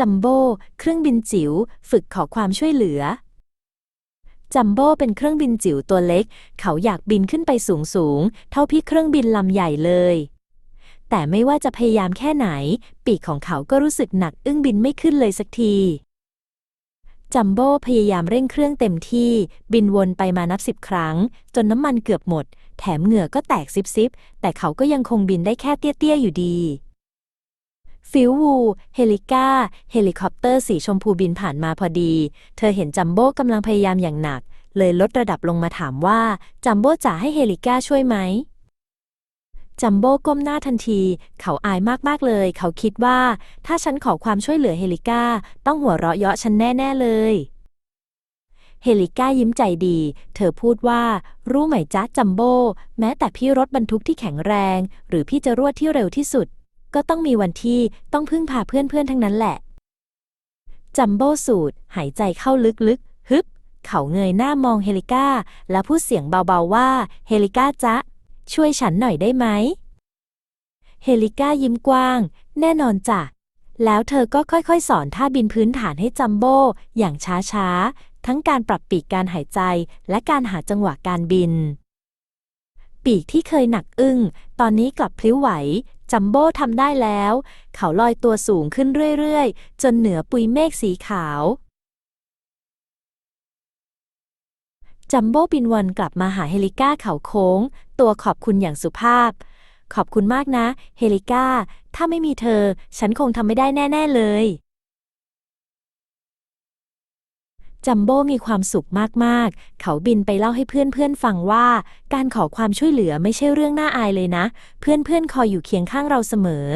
จัมโบ้เครื่องบินจิ๋วฝึกขอความช่วยเหลือ จัมโบ้เป็นเครื่องบินจิ๋วตัวเล็ก เขาอยากบินขึ้นไปสูงสูงๆเท่าพี่เครื่องบินลำใหญ่เลย แต่ไม่ว่าจะพยายามแค่ไหน ปีกของเขาก็รู้สึกหนักอึ้งบินไม่ขึ้นเลยสักที จัมโบ้พยายามเร่งเครื่องเต็มที่ บินวนไปมานับสิบครั้ง จนน้ำมันเกือบหมด แถมเหงื่อก็แตกซิบๆแต่เขาก็ยังคงบินได้แค่เตี้ยๆอยู่ดี ฟิววูเฮลิก้า เฮลิคอปเตอร์สีชมพูบินผ่านมาพอดี เธอเห็นจัมโบ้กำลังพยายามอย่างหนัก เลยลดระดับลงมาถามว่า จัมโบ้จะให้เฮลิก้าช่วยไหม จัมโบ้ก้มหน้าทันที เขาอายมากๆเลย เขาคิดว่า ถ้าฉันขอความช่วยเหลือเฮลิก้า ต้องหัวเราะเยาะฉันแน่ๆเลยเฮลิก้ายิ้มใจดี เธอพูดว่า รู้ไหมจ๊ะจัมโบ้แม้แต่พี่รถบรรทุกที่แข็งแรง หรือพี่จะรวดที่เร็วที่สุด ก็ต้องมีวันที่ต้องพึ่งพาเพื่อนๆทั้งนั้นแหละ จัมโบ้สูดหายใจเข้าลึกๆ ฮึบ เขาเงยหน้ามองเฮลิก้า แล้วพูดเสียงเบาๆว่า เฮลิก้าจ๊ะ ช่วยฉันหน่อยได้ไหม เฮลิก้ายิ้มกว้าง แน่นอนจ้ะ แล้วเธอก็ค่อยๆ สอนท่าบินพื้นฐานให้จัมโบ้อย่างช้าๆ ทั้งการปรับปีกการหายใจและการหาจังหวะการบินปีกที่เคยหนักอึ้ง ตอนนี้กลับพลิ้วไหว จัมโบ้ทำได้แล้ว เขาลอยตัวสูงขึ้นเรื่อยๆ จนเหนือปุยเมฆสีขาว จัมโบ้บินวนกลับมาหาเฮลิก้าเขาโค้ง ตัวขอบคุณอย่างสุภาพ ขอบคุณมากนะ เฮลิก้า ถ้าไม่มีเธอ ฉันคงทำไม่ได้แน่ ๆ เลย จัมโบ้มีความสุขมากๆ เขาบินไปเล่าให้เพื่อนๆฟังว่า การขอความช่วยเหลือไม่ใช่เรื่องน่าอายเลยนะ เพื่อนๆคอยอยู่เคียงข้างเราเสมอ